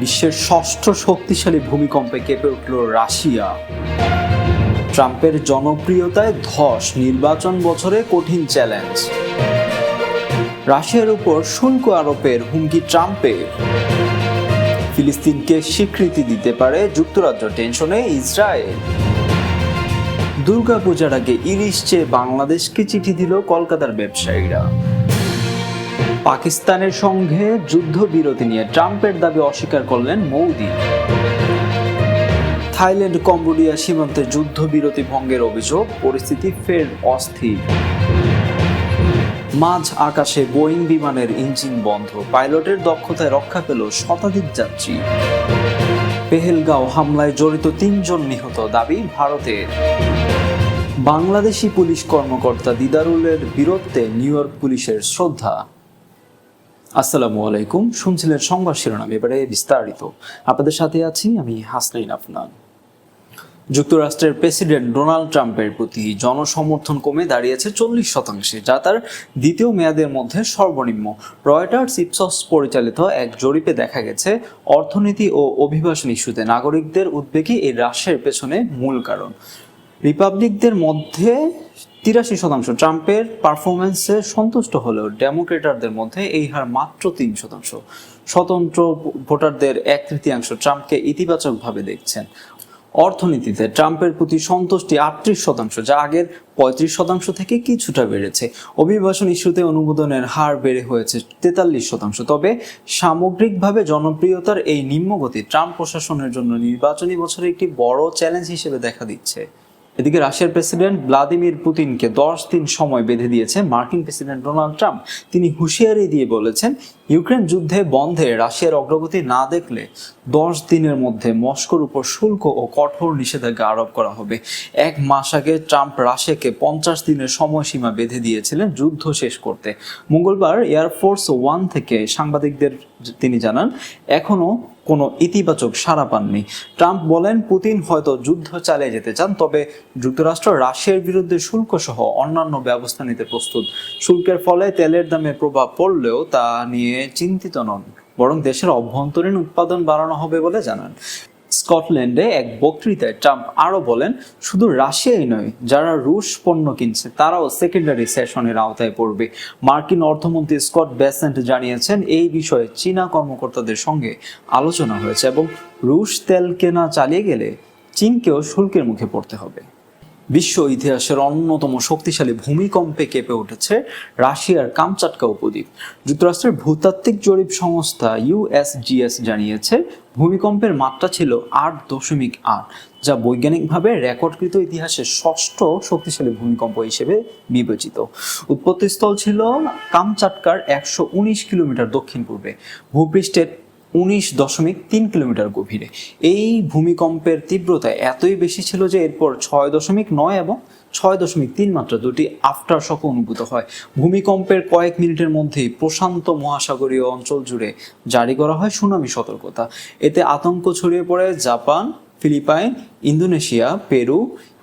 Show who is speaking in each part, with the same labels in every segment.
Speaker 1: বিশ্বের ষষ্ঠ শক্তিশালী ভূমিকম্পে কেঁপে উঠল রাশিয়া। ট্রাম্পের জনপ্রিয়তায় ধস, নির্বাচন বছরে কঠিন চ্যালেঞ্জ। রাশিয়ার উপর শুল্ক আরোপের হুমকি ট্রাম্পে ফিলিস্তিনকে স্বীকৃতি দিতে পারে যুক্তরাজ্য টেনশনে ইসরায়েল। দুর্গাপূজার আগে ইলিশ চেয়ে বাংলাদেশকে চিঠি দিল কলকাতার ব্যবসায়ীরা। পাকিস্তানের সঙ্গে যুদ্ধবিরতি নিয়ে ট্রাম্পের দাবি অস্বীকার করলেন মোদি। থাইল্যান্ড, কম্বোডিয়া সীমান্তে যুদ্ধবিরতি ভঙ্গের অভিযোগ, পরিস্থিতি ফের অস্থির। মাঝ আকাশে বোয়িং বিমানের ইঞ্জিন বন্ধ, পাইলটের দক্ষতায় রক্ষা পেল শতাধিক যাত্রী। পেহেলগাঁও হামলায় জড়িত তিনজন নিহত দাবি ভারতের। বাংলাদেশি পুলিশ কর্মকর্তা দিদারুলের বীরত্বে নিউ ইয়র্ক পুলিশের শ্রদ্ধা। আসসালামু আলাইকুম। শুনছিলেন সংবাদ শিরোনাম, এবারে বিস্তারিত। আপনাদের সাথে আছি আমি হাসনাইন আফনান। যুক্তরাষ্ট্রের প্রেসিডেন্ট ডোনাল্ড ট্রাম্পের প্রতি জনসমর্থন কমে দাঁড়িয়েছে চল্লিশ শতাংশে, যা তার দ্বিতীয় মেয়াদের মধ্যে সর্বনিম্ন। রয়টার্স ইপসস পরিচালিত এক জরিপে দেখা গেছে, অর্থনীতি ও অভিবাসন ইস্যুতে নাগরিকদের উদ্বেগই এই হ্রাসের পেছনে মূল কারণ। রিপাবলিকদের মধ্যে তিরাশি শতাংশ। ট্রাম্পের পারফরমেন্সে সন্তুষ্ট হলেও ডেমোক্রেটারদের মধ্যে এই হার মাত্র তিন শতাংশ। স্বতন্ত্র ভোটারদের এক তৃতীয়াংশ ট্রাম্পকে ইতিবাচকভাবে দেখছেন। অর্থনীতিতে ট্রাম্পের প্রতি সন্তুষ্টি আটত্রিশ শতাংশ, যা আগের পঁয়ত্রিশ শতাংশ থেকে কিছুটা বেড়েছে। অভিবাসন ইস্যুতে অনুমোদনের হার বেড়ে হয়েছে তেতাল্লিশ শতাংশ। তবে সামগ্রিকভাবে জনপ্রিয়তার এই নিম্নগতি ট্রাম্প প্রশাসনের জন্য নির্বাচনী বছরে একটি বড় চ্যালেঞ্জ হিসেবে দেখা দিচ্ছে। এদিকে রাশিয়ার প্রেসিডেন্ট ভ্লাদিমির পুতিনকে দশ দিন সময় বেঁধে দিয়েছে। মার্কিন প্রেসিডেন্ট ডোনাল্ড ট্রাম্প তিনি হুঁশিয়ারি দিয়ে বলেছেন, ইউক্রেন যুদ্ধে বন্ধে রাশিয়ার অগ্রগতি না দেখলে দশ দিনের মধ্যে মস্কোর উপর শুল্ক ও কঠোর নিষেধাজ্ঞা আরোপ করা হবে। এক মাস আগে ট্রাম্প রাশিয়াকে পঞ্চাশ দিনের সময়সীমা বেঁধে দিয়েছিলেন যুদ্ধ শেষ করতে। মঙ্গলবার এয়ারফোর্স ওয়ান থেকে সাংবাদিকদের তিনি জানান এখনও কোনো ইতিবাচক সাড়া পাননি। ট্রাম্প বলেন, পুতিন হয়তো যুদ্ধ চালিয়ে যেতে চান, তবে যুক্তরাষ্ট্র রাশিয়ার বিরুদ্ধে শুল্ক সহ অন্যান্য ব্যবস্থা নিতে প্রস্তুত। শুল্কের ফলে তেলের দামে প্রভাব পড়লেও তা নিয়ে চিন্তিত নন, বরং দেশের অভ্যন্তরীণ উৎপাদন বাড়ানো হবে বলে জানান। স্কটল্যান্ডে এক বক্তৃতায় ট্রাম্প আরও বলেন, শুধু রাশিয়াই নয়, যারা রুশ পণ্য কিনছে, তারাও সেকেন্ডারি সেশনের আওতায় পড়বে। মার্কিন অর্থমন্ত্রী স্কট বেসেন্ট জানিয়েছেন, এই বিষয়ে চীনা কর্মকর্তাদের সঙ্গে আলোচনা হয়েছে এবং রুশ তেল কেনা চালিয়ে গেলে চীনকেও শুল্কের মুখে পড়তে হবে। বিশ্ব ইতিহাসের অন্যতম শক্তিশালী ভূমিকম্পে কেঁপে উঠেছে রাশিয়ার কামচাটকা উপদ্বীপ। যুক্তরাষ্ট্রের ভূতাত্ত্বিক জরিপ সংস্থা ইউএসজিএস জানিয়েছে, ভূমিকম্পের মাত্রা ছিল আট দশমিক আট, যা বৈজ্ঞানিকভাবে রেকর্ডকৃত ইতিহাসের ষষ্ঠ শক্তিশালী ভূমিকম্প হিসেবে বিবেচিত। উৎপত্তিস্থল ছিল কামচাটকার একশো উনিশ কিলোমিটার দক্ষিণ পূর্বে। ভূপৃষ্ঠের উনিশ দশমিক তিন কিলোমিটার গভীরে। এই ভূমিকম্পের তীব্রতা এতই বেশি ছিল যে এরপর ছয় দশমিক নয় এবং ছয় দশমিক তিন মাত্রা দুটি আফটার শক অনুভূত হয়। ভূমিকম্পের কয়েক মিনিটের মধ্যেই প্রশান্ত মহাসাগরীয় অঞ্চল জুড়ে জারি করা হয় সুনামি সতর্কতা। এতে আতঙ্ক ছড়িয়ে পড়ে Japan Philippines, Indonesia, Peru,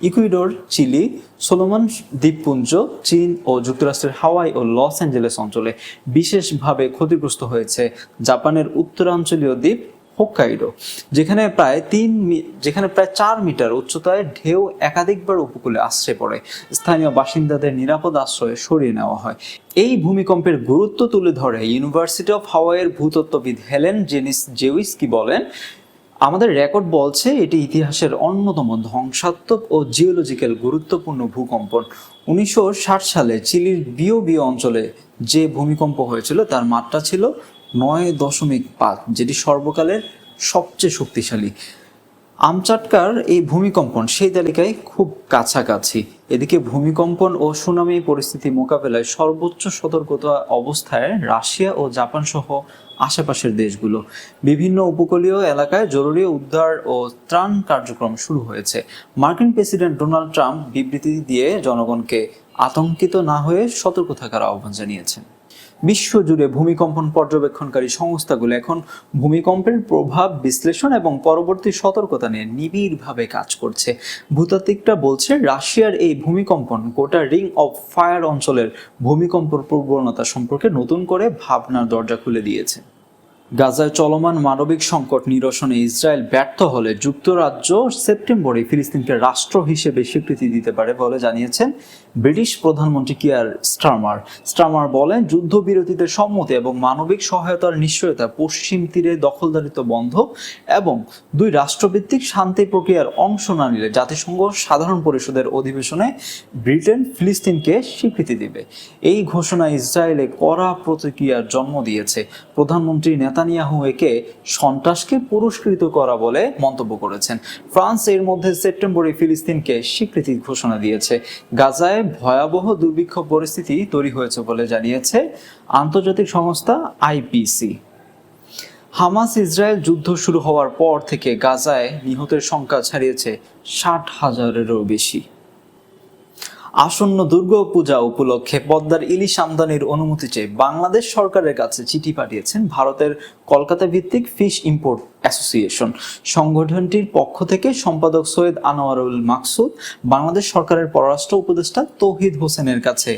Speaker 1: Ecuador, Chile, Solomon দ্বীপপুঞ্জ, চীন ও যুক্তরাষ্ট্রের হাওয়াই ও লস অ্যাঞ্জেলেস অঞ্চলে বিশেষভাবে ক্ষতিগ্রস্ত হয়েছে জাপানের উত্তরাঞ্চলীয় দ্বীপ হোক্কাইডো, যেখানে প্রায় তিন যেখানে প্রায় চার মিটার উচ্চতায় ঢেউ একাধিকবার উপকূলে আশ্রয় পড়ে। স্থানীয় বাসিন্দাদের নিরাপদ আশ্রয়ে সরিয়ে নেওয়া হয়। এই ভূমিকম্পের গুরুত্ব তুলে ধরে ইউনিভার্সিটি অফ হাওয়াইয়ের ভূতত্ত্ববিদ হেলেন জেনিস জেউইসকি বলেন আমাদের রেকর্ড বলছে এটি ইতিহাসের অন্যতম ধ্বংসাত্মক ও জিওলজিক্যাল গুরুত্বপূর্ণ ভূকম্পন। উনিশশো ষাট সালে চিলির বিও বিও অঞ্চলে যে ভূমিকম্প হয়েছিল, তার মাত্রা ছিল নয় দশমিক পাঁচ, যেটি সর্বকালের সবচেয়ে শক্তিশালী। আমচাটকার এই ভূমিকম্পন সেই তালিকায় খুব কাছাকাছি। এদিকে ভূমিকম্পন ও সুনামি পরিস্থিতি মোকাবেলায় সর্বোচ্চ সতর্কতা অবস্থায় রাশিয়া ও জাপান সহ আশেপাশের দেশগুলো। বিভিন্ন উপকূলীয় এলাকায় জরুরি উদ্ধার ও ত্রাণ কার্যক্রম শুরু হয়েছে। মার্কিন প্রেসিডেন্ট ডোনাল্ড ট্রাম্প বিবৃতি দিয়ে জনগণকে আতঙ্কিত না হয়ে সতর্ক থাকার আহ্বান জানিয়েছেন। বিশ্বজুড়ে ভূমিকম্পন পর্যবেক্ষণকারী সংস্থাগুলো এখন ভূমিকম্পের প্রভাব বিশ্লেষণ এবং পরবর্তী সতর্কতা নিয়ে নিবিড়ভাবে কাজ করছে। ভূতাত্ত্বিকটা বলছে, রাশিয়ার এই ভূমিকম্পন গোটা রিং অফ ফায়ার অঞ্চলের ভূমিকম্পর প্রবণতা সম্পর্কে নতুন করে ভাবনার দরজা খুলে দিয়েছে। গাজায় চলমান মানবিক সংকট নিরসনে ইসরায়েল ব্যর্থ হলে যুক্তরাজ্য সেপ্টেম্বরে ফিলিস্তিনকে রাষ্ট্র হিসেবে স্বীকৃতি দিতে পারে বলে জানিয়েছেন ব্রিটিশ প্রধানমন্ত্রী কিয়ার স্টারমার। স্টারমার বলেন, যুদ্ধবিরতিতে সম্মতি এবং মানবিক সহায়তার নিশ্চয়তা পশ্চিম তীরে দখলদারিত্ব বন্ধ এবং দুই রাষ্ট্রভিত্তিক শান্তি প্রক্রিয়ার অংশ না নিলে জাতিসংঘ সাধারণ পরিষদের অধিবেশনে ব্রিটেন ফিলিস্তিনকে স্বীকৃতি দিবে। এই ঘোষণা ইসরায়েলে কড়া প্রতিক্রিয়ার জন্ম দিয়েছে। প্রধানমন্ত্রী নেতানিয়াহু একে সন্ত্রাসকে পুরস্কৃত করা বলে মন্তব্য করেছেন। ফ্রান্স এর মধ্যে সেপ্টেম্বরে ফিলিস্তিনকে স্বীকৃতি ঘোষণা দিয়েছে। গাজায় ভয়াবহ দুর্ভিক্ষ পরিস্থিতি তৈরি হয়েছে বলে জানিয়েছে আন্তর্জাতিক সংস্থা আইপিসি। হামাস ইসরায়েল যুদ্ধ শুরু হওয়ার পর থেকে গাজায় নিহতের সংখ্যা ছাড়িয়েছে ষাট হাজারেরও বেশি। আসন্ন দুর্গা পূজা উপলক্ষে পদ্মার ইলিশ আমদানির অনুমতি চেয়ে বাংলাদেশ সরকারের কাছে চিঠি পাঠিয়েছেন ভারতের কলকাতা ভিত্তিক ফিশ ইম্পোর্ট অ্যাসোসিয়েশন। সংগঠনটির পক্ষ থেকে সম্পাদক সৈয়দ আনোয়ারুল মাকসুদ, বাংলাদেশ সরকারের পররাষ্ট্র উপদেষ্টা তৌহিদ হোসেনের কাছে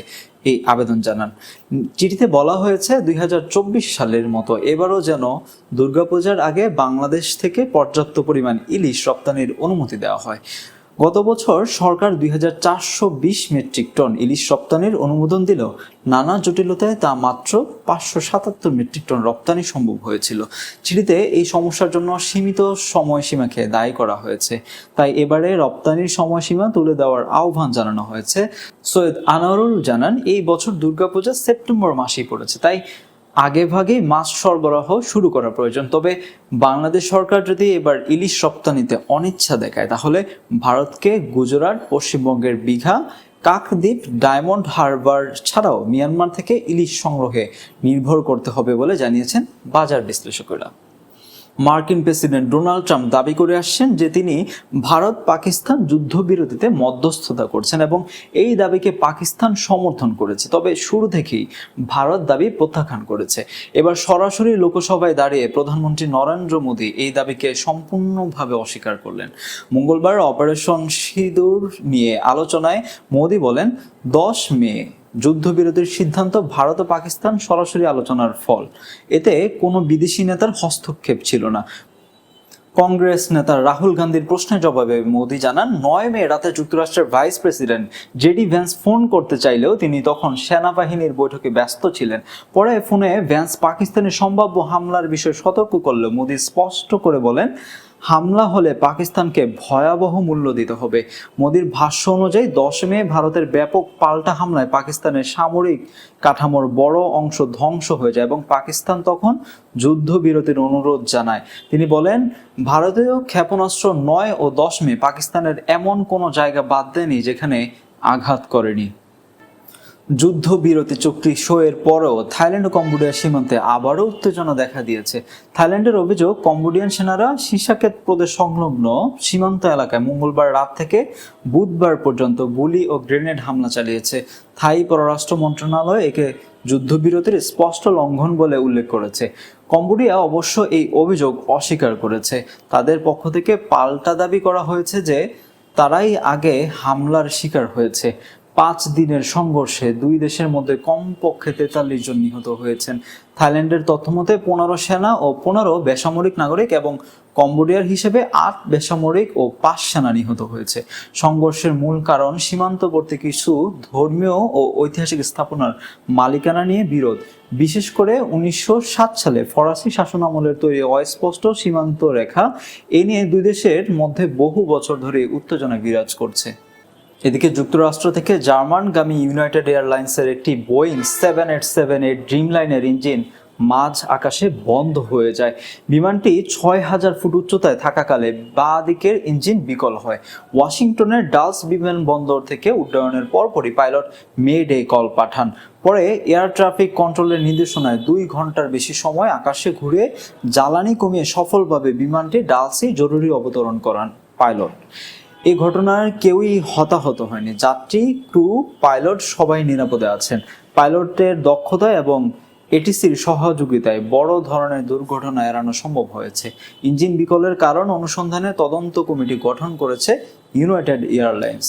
Speaker 1: এই আবেদন জানান। চিঠিতে বলা হয়েছে, দুই হাজার চব্বিশ সালের মতো এবারও যেন দুর্গাপূজার আগে বাংলাদেশ থেকে পর্যাপ্ত পরিমাণ ইলিশ রপ্তানির অনুমতি দেওয়া হয়। গত বছর সরকার দুই হাজার চারশো বিশ মেট্রিক টন ইলিশ রপ্তানির অনুমোদন দিল নানা জটিলতায় তা মাত্র পাঁচশো সাতাত্তর মেট্রিক টন রপ্তানি সম্ভব হয়েছিল। চিঠিতে এই সমস্যার জন্য সীমিত সময়সীমাকে দায়ী করা হয়েছে। তাই এবারে রপ্তানির সময়সীমা তুলে দেওয়ার আহ্বান জানানো হয়েছে। সৈয়দ আনোয়ারুল জানান, এই বছর দুর্গাপূজা সেপ্টেম্বর মাসেই পড়েছে। তাই আগে ভাগে মাছ সরবরাহ শুরু করা প্রয়োজন। তবে বাংলাদেশ সরকার যদি এবার ইলিশ রপ্তানিতে অনিচ্ছা দেখায়, তাহলে ভারতকে গুজরাট, পশ্চিমবঙ্গের বিঘা, কাকদ্বীপ, ডায়মন্ড হারবার ছাড়াও মিয়ানমার থেকে ইলিশ সংগ্রহে নির্ভর করতে হবে বলে জানিয়েছেন বাজার বিশ্লেষকেরা। মার্কিন প্রেসিডেন্ট ডোনাল্ড ট্রাম্প দাবি করে আসছেন যে তিনি ভারত পাকিস্তান যুদ্ধবিরতিতে মধ্যস্থতা করছেন এবং এই দাবিকে পাকিস্তান সমর্থন করেছে। তবে শুরু থেকেই ভারত দাবি প্রত্যাখ্যান করেছে। এবার সরাসরি লোকসভায় দাঁড়িয়ে প্রধানমন্ত্রী নরেন্দ্র মোদী এই দাবিকে সম্পূর্ণভাবে অস্বীকার করলেন। মঙ্গলবার অপারেশন সিঁদুর নিয়ে আলোচনায় মোদী বলেন, দশ মে যুদ্ধবিরতির সিদ্ধান্ত ভারত ও পাকিস্তান সরাসরি আলোচনার ফল। এতে কোনো বিদেশি নেতার হস্তক্ষেপ ছিল না। কংগ্রেস নেতা রাহুল গান্ধীর প্রশ্নের জবাবে মোদি জানান, নয় মে রাতে যুক্তরাষ্ট্রের vice president JD Vance phone করতে চাইলেও তিনি তখন সেনাবাহিনীর বৈঠকে ব্যস্ত ছিলেন। পরে ফোনে ভ্যান্স পাকিস্তানের সম্ভাব্য হামলার বিষয়ে সতর্ক করলেও মোদি স্পষ্ট করে বলেন হামলা হলে পাকিস্তানকে ভয়াবহ মূল্য দিতে হবে। মোদির ভাষ্য অনুযায়ী দশ মে ভারতের ব্যাপক পাল্টা হামলায় পাকিস্তানের সামরিক কাঠামোর বড় অংশ ধ্বংস হয়ে যায় এবং পাকিস্তান তখন যুদ্ধবিরতির অনুরোধ জানায়। তিনি বলেন, ভারতীয় ক্ষেপণাস্ত্র নয় ও দশ মে পাকিস্তানের এমন কোনো জায়গা বাদ দেয়নি যেখানে আঘাত করেনি। যুদ্ধবিরতি চুক্তি সইয়ের পরেও থাইল্যান্ড ও কম্বোডিয়া সীমান্তে আবারও উত্তেজনা দেখা দিয়েছে। থাইল্যান্ডের অভিযোগ, কম্বোডিয়ান সেনারা সিসাকেত প্রদেশ সংলগ্ন সীমান্ত এলাকায় মঙ্গলবার রাত থেকে বুধবার পর্যন্ত গুলি ও গ্রেনেড হামলা চালিয়েছে। থাই পররাষ্ট্র মন্ত্রণালয় একে যুদ্ধবিরতির স্পষ্ট লঙ্ঘন বলে উল্লেখ করেছে। কম্বোডিয়া অবশ্য এই অভিযোগ অস্বীকার করেছে। তাদের পক্ষ থেকে পাল্টা দাবি করা হয়েছে যে তারাই আগে হামলার শিকার হয়েছে। পাঁচ দিনের সংঘর্ষে দুই দেশের মধ্যে কমপক্ষে তেতাল্লিশ জন নিহত হয়েছেন। থাইল্যান্ডের তথ্যমতে পনেরো সেনা ও পনেরো বেসামরিক নাগরিক এবং কম্বোডিয়ার হিসেবে আট বেসামরিক ও পাঁচ সেনা নিহত হয়েছে। সংঘর্ষের মূল কারণ সীমান্তবর্তী কিছু ধর্মীয় ও ঐতিহাসিক স্থাপনার মালিকানা নিয়ে বিরোধ। বিশেষ করে উনিশশো সাত সালে ফরাসি শাসন আমলের তৈরি অস্পষ্ট সীমান্ত রেখা এ নিয়ে দুই দেশের মধ্যে বহু বছর ধরে উত্তেজনা বিরাজ করছে। এদিকে যুক্তরাষ্ট্র থেকে জার্মানগামী ইউনাইটেড এয়ারলাইন্সের একটি Boeing seven eight seven eight dream লাইনের ইঞ্জিন মাঝ আকাশে বন্ধ হয়ে যায়। বিমানটি ছয় হাজার ফুট উচ্চতায় থাকাকালে বাঁ দিকের ইঞ্জিন বিকল হয়। ওয়াশিংটনের ডালস বিমানবন্দর থেকে উড্ডয়নের পরপরই পাইলট মে ডে কল পাঠান। পরে এয়ার ট্রাফিক কন্ট্রোলের নির্দেশনায় দুই ঘণ্টার বেশি সময় আকাশে ঘুরে জ্বালানি কমিয়ে সফলভাবে বিমানটি ডালসে জরুরি অবতরণ করান পাইলট। এই ঘটনার কেউই হতাহত হয়নি। যাত্রী, ক্রু, পাইলট সবাই নিরাপদে আছেন। পাইলটের দক্ষতা এবং এটিসির সহযোগিতায় বড় ধরনের দুর্ঘটনা এড়ানো সম্ভব হয়েছে। ইঞ্জিন বিকলের কারণ অনুসন্ধানে তদন্ত কমিটি গঠন করেছে ইউনাইটেড এয়ারলাইন্স।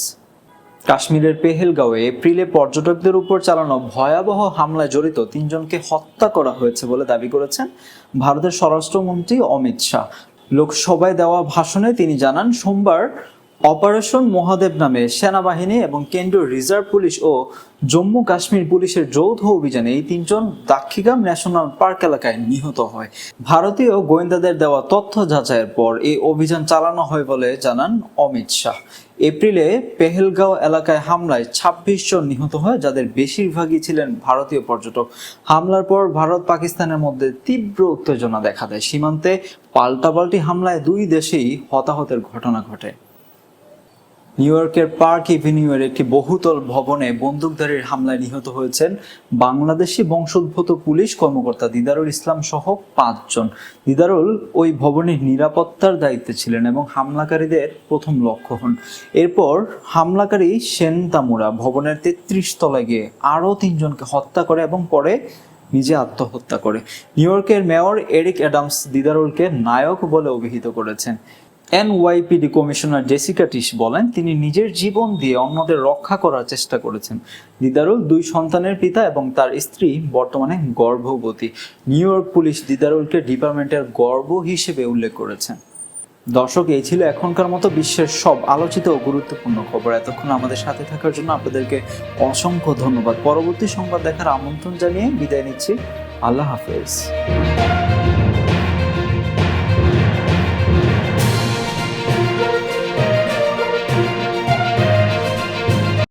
Speaker 1: কাশ্মীরের পেহেলগাঁওয়ে এপ্রিলে পর্যটকদের উপর চালানো ভয়াবহ হামলায় জড়িত তিনজনকে হত্যা করা হয়েছে বলে দাবি করেছেন ভারতের স্বরাষ্ট্রমন্ত্রী অমিত শাহ। লোকসভায় দেওয়া ভাষণে তিনি জানান, সোমবার অপারেশন মহাদেব নামে সেনাবাহিনী এবং কেন্দ্রীয় রিজার্ভ পুলিশ ও জম্মু কাশ্মীর পুলিশের যৌথ অভিযানে এই তিনজন দাক্ষিগাম ন্যাশনাল পার্ক এলাকায় নিহত হয়। ভারতীয় গোয়েন্দাদের দেওয়া তথ্য যাচাইয়ের পর এই অভিযান চালানো হয় বলে জানান অমিত শাহ। এপ্রিলে পেহেলগাঁও এলাকায় হামলায় ছাব্বিশ জন নিহত হয়, যাদের বেশিরভাগই ছিলেন ভারতীয় পর্যটক। হামলার পর ভারত পাকিস্তানের মধ্যে তীব্র উত্তেজনা দেখা দেয়। সীমান্তে পাল্টাপাল্টি হামলায় দুই দেশেই হতাহতের ঘটনা ঘটে। নিউ ইয়র্কের পার্ক ইভিনিউয়ের একটি বহুতল ভবনে বন্দুকধারীর হামলায় নিহত হয়েছেন বাংলাদেশি বংশোদ্ভূত পুলিশ কর্মকর্তা দিদারুল ইসলাম সহ পাঁচজন। দিদারুল ওই ভবনের নিরাপত্তার দায়িত্বে ছিলেন এবং হামলাকারীদের প্রথম লক্ষ্য হন। এরপর হামলাকারী সেন তামুরা ভবনের তেত্রিশ তলায় গিয়ে আরও তিনজনকে হত্যা করে এবং পরে নিজে আত্মহত্যা করে। নিউ ইয়র্কের মেয়র এরিক অ্যাডামস দিদারুলকে নায়ক বলে অভিহিত করেছেন। এনওয়াইপিডি কমিশনার জেসিকা টিস বলেন, তিনি নিজের জীবন দিয়ে অন্যদের রক্ষা করার চেষ্টা করেছেন। দিদারুল দুই সন্তানের পিতা এবং তার স্ত্রী বর্তমানে গর্ভবতী। নিউ ইয়র্ক পুলিশ দিদারুলকে ডিপার্টমেন্টের গর্ব হিসেবে উল্লেখ করেছেন। দর্শক, এই ছিল এখনকার মতো বিশ্বের সব আলোচিত ও গুরুত্বপূর্ণ খবর। এতক্ষণ আমাদের সাথে থাকার জন্য আপনাদেরকে অসংখ্য ধন্যবাদ। পরবর্তী সংবাদ দেখার আমন্ত্রণ জানিয়ে বিদায় নিচ্ছি। আল্লাহ হাফেজ।